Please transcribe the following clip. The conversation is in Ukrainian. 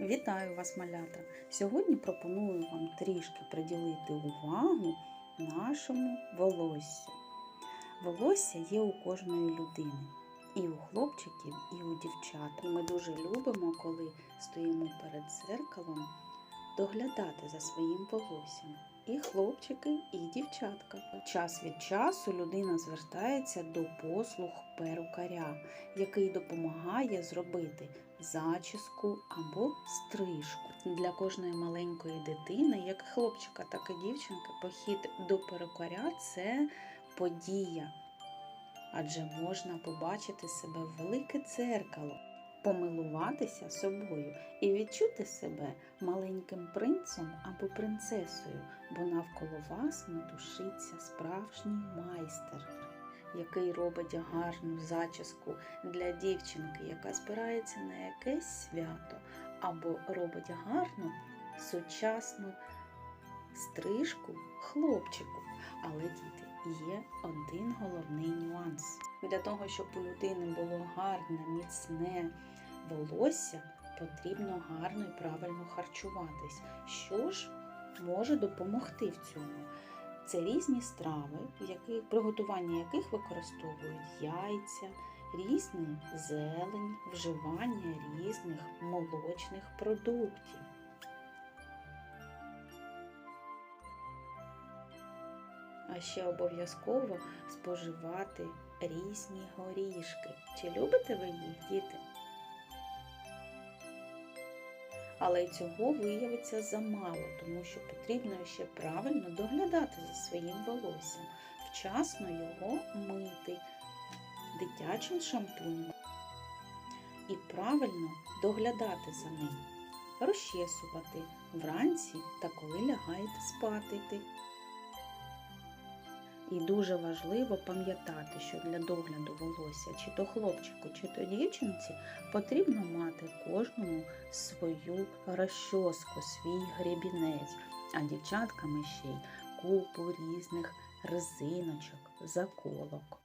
Вітаю вас, малята! Сьогодні пропоную вам трішки приділити увагу нашому волоссю. Волосся є у кожної людини, і у хлопчиків, і у дівчат. Ми дуже любимо, коли стоїмо перед зеркалом, доглядати за своїм волоссям. І хлопчики, і дівчатка. Час від часу людина звертається до послуг перукаря, який допомагає зробити зачіску або стрижку. Для кожної маленької дитини, як хлопчика, так і дівчинки, похід до перукаря це подія. Адже можна побачити себе в велике дзеркало, помилуватися собою і відчути себе маленьким принцем або принцесою, бо навколо вас метушиться справжній майстер який робить гарну зачіску для дівчинки, яка збирається на якесь свято, або робить гарну сучасну стрижку хлопчику. Але діти, є один головний нюанс. Для того, щоб у людини було гарне, міцне волосся, потрібно гарно і правильно харчуватись. Що ж може допомогти в цьому? Це різні страви, яких, приготування яких використовують яйця, різні зелень, вживання різних молочних продуктів. А ще обов'язково споживати різні горішки. Чи любите ви їх, діти? Але цього виявиться замало, тому що потрібно ще правильно доглядати за своїм волоссям, вчасно його мити дитячим шампунем і правильно доглядати за ним, розчесувати вранці та коли лягаєте спати. І дуже важливо пам'ятати, що для догляду волосся чи то хлопчику, чи то дівчинці потрібно мати кожному свою розчоску, свій гребінець, а дівчатками ще й купу різних резиночок, заколок.